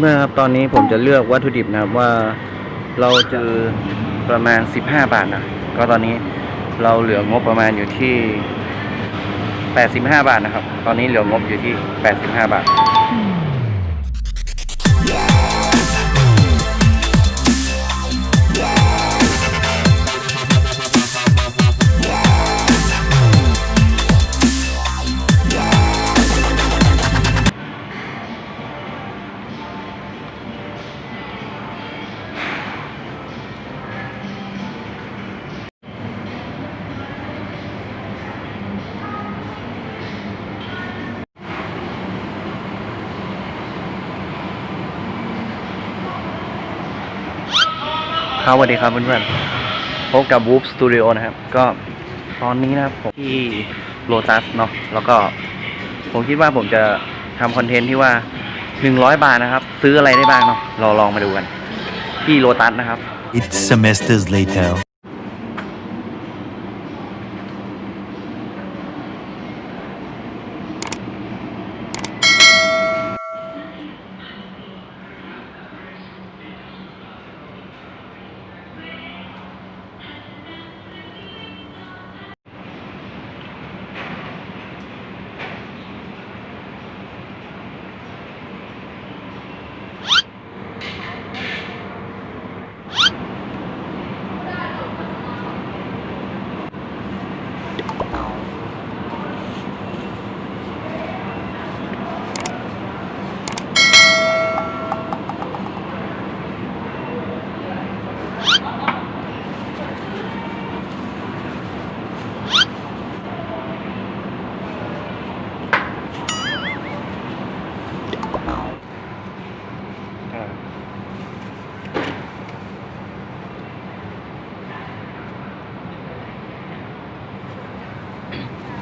เพื่อนๆครับตอนนี้ผมจะเลือกวัตถุดิบนะครับว่าเราจะประมาณ 15 บาทนะก็ตอนนี้เราเหลืองบประมาณอยู่ที่ 85 บาทนะครับ ตอนนี้เหลืองบอยู่ที่ 85 บาท ครับสวัสดีครับเพื่อนๆพบกับ Whoop Studio นะครับ ก็ตอนนี้นะครับผมที่โ o ตัสเนาะแล้วก็ผมคิดว่าผมจะทำคอนเทนต์ที่ว่า 100 บาทนะครับ ซื้ออะไรได้บ้างเนาะเราลองมาดูกัน ที่โ o ตัสนะครับ It's semesters later.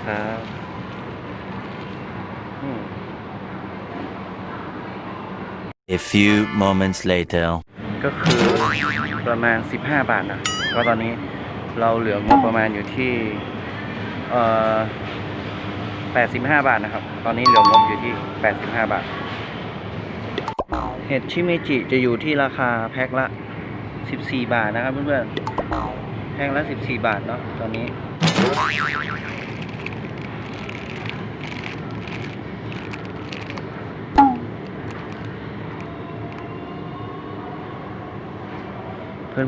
ครับอืม A few moments later. ก็คือประมาณ 15 บาทนะก็ตอนนี้เราเหลืองบประมาณอยู่ที่เอ่อ85 บาทนะครับ ตอนนี้เหลืองบอยู่ที่ 85 บาท เห็ดชิเมจิจะอยู่ที่ราคาแพ็คละ 14 บาทนะครับเพื่อนๆ แพ็คละ 14 บาทเนาะตอนนี้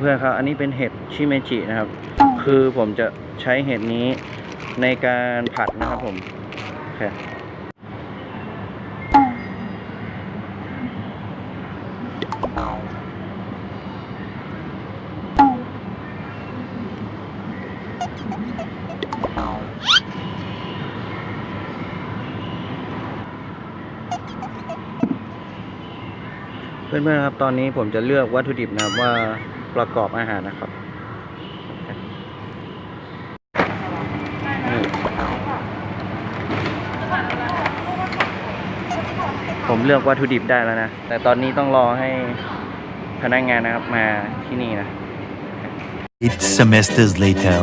เพื่อนๆครับอันนี้เป็นเห็ดชิเมจินะครับ คือผมจะใช้เห็ดนี้ในการผัดนะครับผมโอเคเพื่อนๆครับ ตอนนี้ผมจะเลือกวัตถุดิบนะครับว่า ประกอบอาหารนะครับนี่ผมเลือกวัตถุดิบได้แล้วนะ แต่ตอนนี้ต้องรอให้พนักงานนะครับมาที่นี่นะ It's semesters later.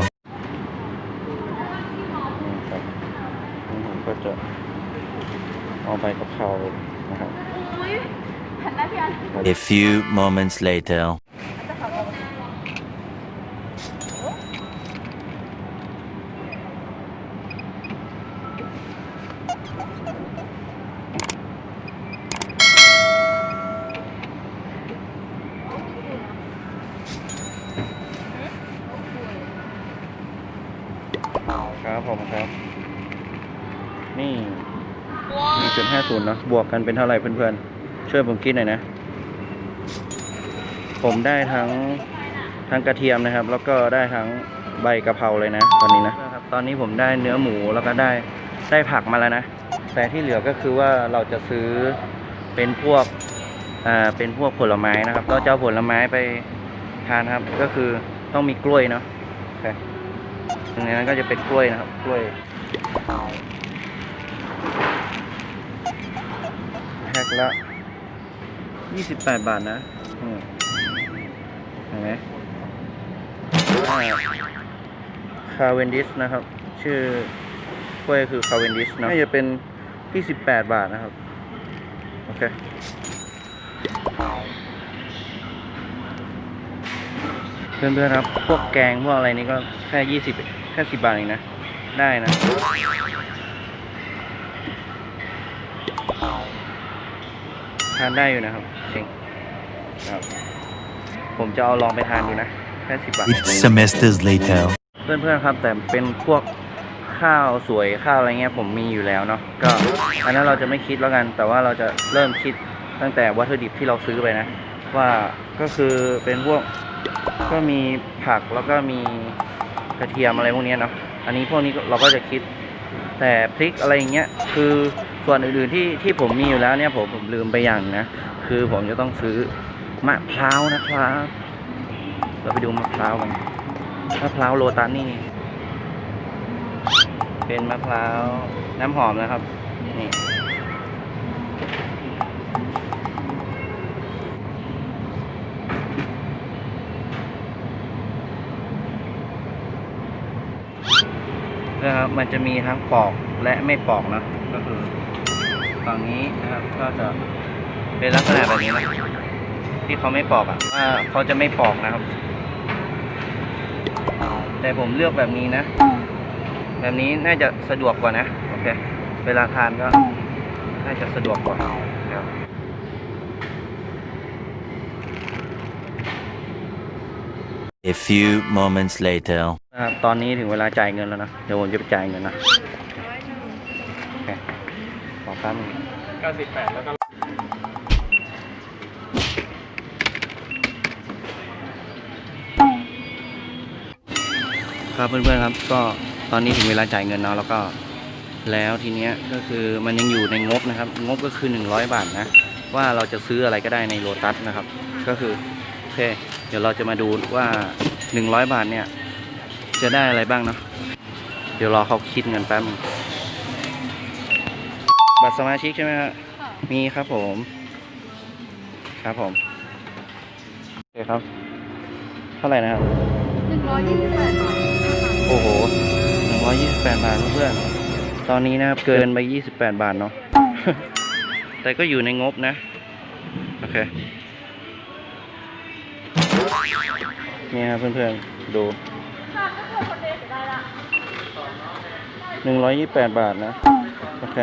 นี่ครับผมก็จะเอาใบกะเพรานะครับ A few moments later. ครับผมครับ นี่มีจุดห้าศูนย์เนาะบวกกันเป็นเท่าไหร่เพื่อนๆ ช่วยผมคิดหน่อยนะ ผมได้ทั้งทั้งกระเทียมนะครับ แล้วก็ได้ทั้งใบกะเพราเลยนะ ตอนนี้นะครับ ตอนนี้ผมได้เนื้อหมูแล้วก็ได้ได้ผักมาแล้วนะ แต่ที่เหลือก็คือว่าเราจะซื้อเป็นพวกอ่าเป็นพวกผลไม้นะครับเราจะเอาผลไม้ไปทานครับ ก็คือต้องมีกล้วยเนาะโอเคต รงนั้นก็จะเป็นกล้วยนะครับ กล้วยแพ็คละยี่สิบแปดบาทนะเห็นไหมคาเวนดิสนะครับ ชื่อกล้วยคือคาเวนดิสนะน่าจะเป็นที่สิบแปดบาทนะครับ โอเคเพื่อนๆครับ พวกแกงพวกอะไรนี่ก็แค่ยี่สิบ ค่สิบบาทเองนะ ได้นะ ทานได้อยู่นะครับเชิงครับ ผมจะเอาลองไปทานดูนะแค่สิบบาท Eight semesters later. เพื่อนๆครับ แต่เป็นพวกข้าวสวยข้าวอะไรเงี้ยผมมีอยู่แล้วเนาะก็อันนั้นเราจะไม่คิดแล้วกัน แต่ว่าเราจะเริ่มคิดตั้งแต่วัตถุดิบที่เราซื้อไปนะ ว่าก็คือเป็นพวกก็มีผักแล้วก็มี กระเทียมอะไรพวกนี้เนาะอันนี้พวกนี้เราก็จะคิด แต่พริกอะไรอย่างเงี้ยคือส่วนอื่นๆที่ที่ผมมีอยู่แล้วเนี่ยผมผมลืมไปอย่างนะคือผมจะต้องซื้อมะพร้าวนะครับ เราไปดูมะพร้าวกันมะพร้าวโลตัสนี่ เป็นมะพร้าวน้ำหอมนะครับนี่ นะครับมันจะมีทั้งปอกและไม่ปอกนะก็คือฝั่งนี้นะครับก็จะเป็นลักษณะแบบนี้นะที่เขาไม่ปอกอะว่าเขาจะไม่ปอกนะครับ แต่ผมเลือกแบบนี้นะ แบบนี้น่าจะสะดวกกว่านะโอเคเวลาทานก็น่าจะสะดวกกว่าครับ A few moments later. นะครับตอนนี้ถึงเวลาจ่ายเงินแล้วนะ เดี๋ยวผมจะไปจ่ายเงินนะโอเคขอครับเก้าสิบแปดแล้วก็ครับเพื่อนๆครับ ก็ตอนนี้ถึงเวลาจ่ายเงินเนาะแล้วก็แล้วทีเนี้ยก็คือมันยังอยู่ในงบนะครับ งบก็คือ 100 บาทนะ ว่าเราจะซื้ออะไรก็ได้ในโลตัสนะครับ ก็คือโอเค เดี๋ยวเราจะมาดูว่า 100 บาทเนี่ย จะได้อะไรบ้างเนาะเดี๋ยวรอเขาคิดเงินแป๊บนึงบัตรสมาชิกใช่ไหมฮะมีครับผม ครับผมโอเคครับ เท่าไหร่นะครับหนึ่งร้อยยี่สิบแปดบาทโอ้โหหนึ่งร้อยยี่สิบแปดบาทเพื่อนๆตอนนี้นะครับเกินไปยี่สิบแปดบาทเนาะแต่ก็อยู่ในงบนะ โอเค นี่ครับเพื่อนๆ ดู หนึ่งร้อยยี่สิบแปดบาทนะ โอเค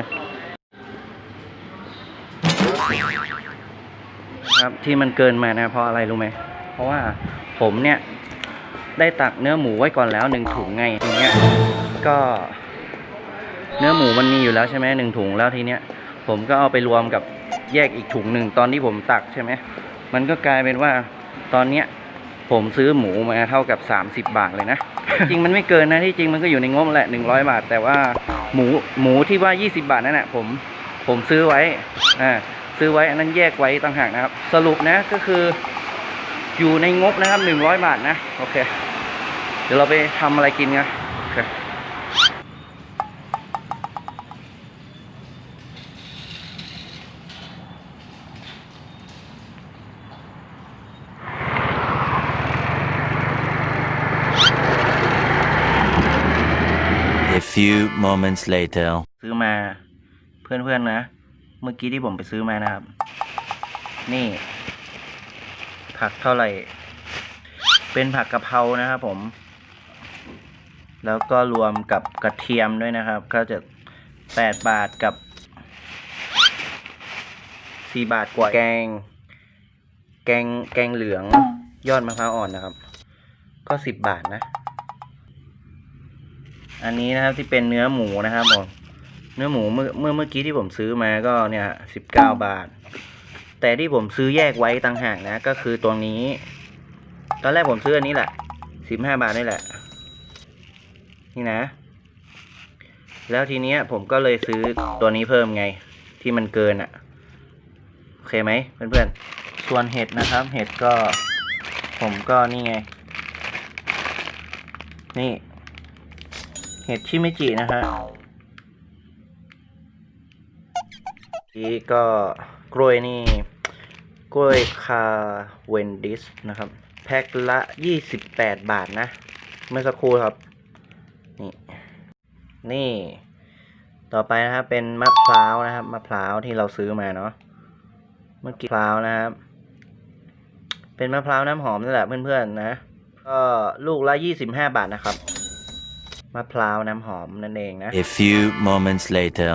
ครับที่มันเกินมานะ เพราะอะไรรู้ไหม เพราะว่าผมเนี่ย ได้ตักเนื้อหมูไว้ก่อนแล้วหนึ่งถุงไงทีเนี้ยก็ เนื้อหมูมันมีอยู่แล้วใช่ไหมหนึ่งถุงแล้วทีเนี้ย ผมก็เอาไปรวมกับแยกอีกถุงหนึ่งตอนที่ผมตักใช่ไหมมันก็กลายเป็นว่าตอนเนี้ย ผมซื้อหมูมาเท่ากับ 30 บาทเลยนะ จริงมันไม่เกินนะที่จริงมันก็อยู่ในงบแหละ 100 บาท แต่ว่าหมูหมูที่ว่า 20 บาทนั่นแหละผมผมซื้อไว้อ่าซื้อไว้อันนั้นแยกไว้ต่างหากนะครับ สรุปนะก็คือ อยู่ในงบนะครับ 100 บาทนะ โอเค เดี๋ยวเราไปทำอะไรกินกันโอเค A few moments later. ซื้อมาเพื่อนๆนะ เมื่อกี้ที่ผมไปซื้อมานะครับ นี่ ผักเท่าไหร่ เป็นผักกะเพรานะครับผม แล้วก็รวมกับกระเทียมด้วยนะครับ ก็จะแปดบาทกับสี่บาทกว่าแกง แกงแกงเหลืองยอดมะพร้าวอ่อนนะครับ ก็สิบบาทนะ อันนี้นะครับที่เป็นเนื้อหมูนะครับผมเนื้อหมูเมื่อเมื่อเมื่อกี้ที่ผมซื้อมาก็เนี่ยสิบเก้าบาท แต่ที่ผมซื้อแยกไว้ต่างหากนะก็คือตัวนี้ ตอนแรกผมซื้ออันนี้แหละสิบห้าบาทนี่แหละ นี่นะ แล้วทีเนี้ยผมก็เลยซื้อตัวนี้เพิ่มไง ที่มันเกินอะ่ะโอเคไหมเพื่อนๆ ส่วนเห็ดนะครับ เห็ดก็ ผมก็นี่ไง นี่ เห็ดชิเมจินะฮะนี่ก็กล้วยนี่ กล้วยคาเวนดิสนะครับ แพ็คละยี่สิบแปดบาทนะ เมื่อสักครู่ครับ นี่ นี่ ต่อไปนะครับเป็นมะพร้าวนะครับมะพร้าวที่เราซื้อมาเนาะเมื่อกี้มะพร้าวนะครับ เป็นมะพร้าวน้ำหอมนั่นแหละเพื่อนๆนะ ก็ลูกละยี่สิบห้าบาทนะครับ มะพร้าวน้ำหอมนั่นเองนะ A few moments later.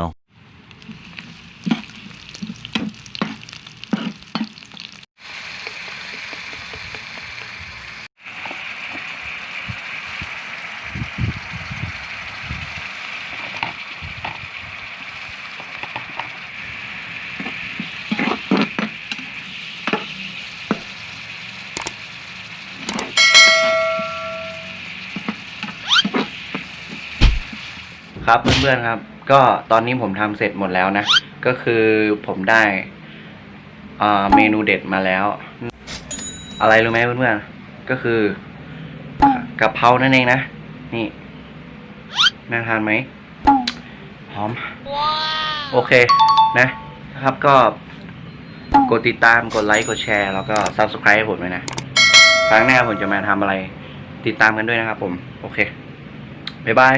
ครับเพื่อนๆครับ ก็ตอนนี้ผมทำเสร็จหมดแล้วนะ ก็คือผมได้อ่าเมนูเด็ดมาแล้ว อะไรรู้ไหมเพื่อนๆก็คือกะเพรานั่นเองนะ นี่น่าทานไหมหอมโอเคนะนะครับก็กดติดตามกดไลค์กดแชร์ แล้วก็ Subscribe ให้ผมด้วยนะ ครั้งหน้าผมจะมาทำอะไร ติดตามกันด้วยนะครับผม โอเค บ๊ายบาย